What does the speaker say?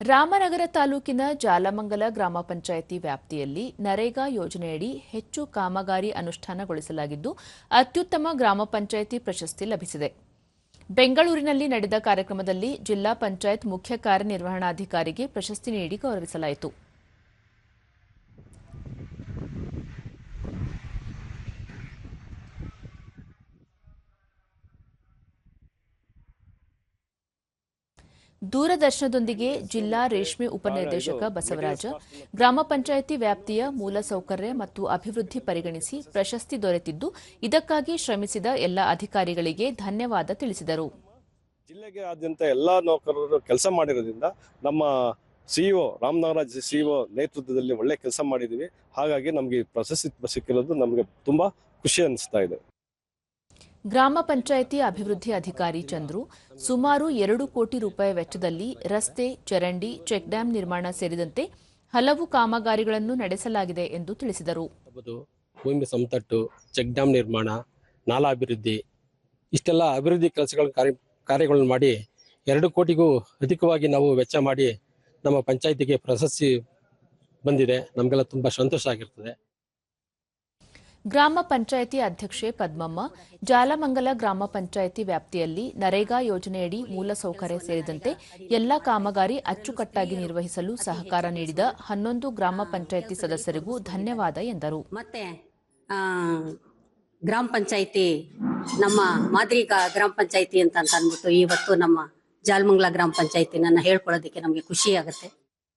ರಾಮನಗರ ತಾಲೂಕಿನ ಜಾಲಮಂಗಲ ಗ್ರಾಮ ಪಂಚಾಯಿತಿ ವ್ಯಾಪ್ತಿಯಲ್ಲಿ ನರೇಗಾ ಯೋಜನೆಯಡಿ ಹೆಚ್ಚು ಕಾಮಗಾರಿ ಅನುಷ್ಠಾನಗೊಳಿಸಲಾಗಿದ್ದು ಅತ್ಯುತ್ತಮ ಗ್ರಾಮ ಪಂಚಾಯಿತಿ ಪ್ರಶಸ್ತಿ ಲಭಿಸಿದೆ. ಬೆಂಗಳೂರಿನಲ್ಲಿ ನಡೆದ ಕಾರ್ಯಕ್ರಮದಲ್ಲಿ ಜಿಲ್ಲಾ ಪಂಚಾಯತ್ ಮುಖ್ಯ ಕಾರ್ಯನಿರ್ವಹಣಾಧಿಕಾರಿಗೆ ಪ್ರಶಸ್ತಿ ನೀಡಿ ಗೌರವಿಸಲಾಯಿತು. ದೂರದರ್ಶನದೊಂದಿಗೆ ಜಿಲ್ಲಾ ರೇಷ್ಮೆ ಉಪನಿರ್ದೇಶಕ ಬಸವರಾಜ, ಗ್ರಾಮ ಪಂಚಾಯಿತಿ ವ್ಯಾಪ್ತಿಯ ಮೂಲಸೌಕರ್ಯ ಮತ್ತು ಅಭಿವೃದ್ಧಿ ಪರಿಗಣಿಸಿ ಪ್ರಶಸ್ತಿ ದೊರೆತಿದ್ದು, ಇದಕ್ಕಾಗಿ ಶ್ರಮಿಸಿದ ಎಲ್ಲ ಅಧಿಕಾರಿಗಳಿಗೆ ಧನ್ಯವಾದ ತಿಳಿಸಿದರು. ಜಿಲ್ಲೆಗೆ ಆದ್ಯಂತ ಎಲ್ಲಾ ನೌಕರರು ಕೆಲಸ ಮಾಡಿರೋದ್ರಿಂದ ನಮ್ಮ ಸಿಇಒ, ರಾಮನಾಗರಾಜ್ ಸಿಇಒ ನೇತೃತ್ವದಲ್ಲಿ ಒಳ್ಳೆ ಕೆಲಸ ಮಾಡಿದೀವಿ ಹಾಗಾಗಿ ನಮಗೆ ಪ್ರಶಸ್ತಿ ಸಿಕ್ಕಿರೋದು ನಮಗೆ ತುಂಬಾ ಖುಷಿ ಅನಿಸ್ತಾ ಇದೆ. ಗ್ರಾಮ ಪಂಚಾಯಿತಿ ಅಭಿವೃದ್ಧಿ ಅಧಿಕಾರಿ ಚಂದ್ರು, ಸುಮಾರು ಎರಡು ಕೋಟಿ ರೂಪಾಯಿ ವೆಚ್ಚದಲ್ಲಿ ರಸ್ತೆ, ಚರಂಡಿ, ಚೆಕ್ ಡ್ಯಾಂ ನಿರ್ಮಾಣ ಸೇರಿದಂತೆ ಹಲವು ಕಾಮಗಾರಿಗಳನ್ನು ನಡೆಸಲಾಗಿದೆ ಎಂದು ತಿಳಿಸಿದರು. ಭೂಮಿ ಸಮತಟ್ಟು, ಚೆಕ್ ಡ್ಯಾಮ್ ನಿರ್ಮಾಣ, ನಾಲಾ ಅಭಿವೃದ್ಧಿ, ಇಷ್ಟೆಲ್ಲ ಅಭಿವೃದ್ಧಿ ಕೆಲಸಗಳ ಕಾರ್ಯಗಳನ್ನು ಮಾಡಿ ಎರಡು ಕೋಟಿಗೂ ಅಧಿಕವಾಗಿ ನಾವು ವೆಚ್ಚ ಮಾಡಿ ನಮ್ಮ ಪಂಚಾಯಿತಿಗೆ ಪ್ರಶಸ್ತಿ ಬಂದಿದೆ. ನಮಗೆಲ್ಲ ತುಂಬ ಸಂತೋಷ ಆಗಿರ್ತದೆ. ಗ್ರಾಮ ಪಂಚಾಯಿತಿ ಅಧ್ಯಕ್ಷೆ ಪದ್ಮಮ್ಮ, ಜಾಲಮಂಗಲ ಗ್ರಾಮ ಪಂಚಾಯಿತಿ ವ್ಯಾಪ್ತಿಯಲ್ಲಿ ನರೇಗಾ ಯೋಜನೆಯಡಿ ಮೂಲಸೌಕರ್ಯ ಸೇರಿದಂತೆ ಎಲ್ಲ ಕಾಮಗಾರಿ ಅಚ್ಚುಕಟ್ಟಾಗಿ ನಿರ್ವಹಿಸಲು ಸಹಕಾರ ನೀಡಿದ ಹನ್ನೊಂದು ಗ್ರಾಮ ಪಂಚಾಯಿತಿ ಸದಸ್ಯರಿಗೂ ಧನ್ಯವಾದ ಎಂದರು. ಮತ್ತೆ ಗ್ರಾಮ ಪಂಚಾಯಿತಿ, ನಮ್ಮ ಮಾದರಿ ಗ್ರಾಮ ಪಂಚಾಯಿತಿ ಅಂತ ಅಂತ ಅಂದ್ಬಿಟ್ಟು ಇವತ್ತು ನಮ್ಮ ಜಾಲಮಂಗಲ ಗ್ರಾಮ ಪಂಚಾಯಿತಿ ನನ್ನ ಹೇಳ್ಕೊಳ್ಳೋದಕ್ಕೆ ನಮಗೆ ಖುಷಿ ಆಗುತ್ತೆ.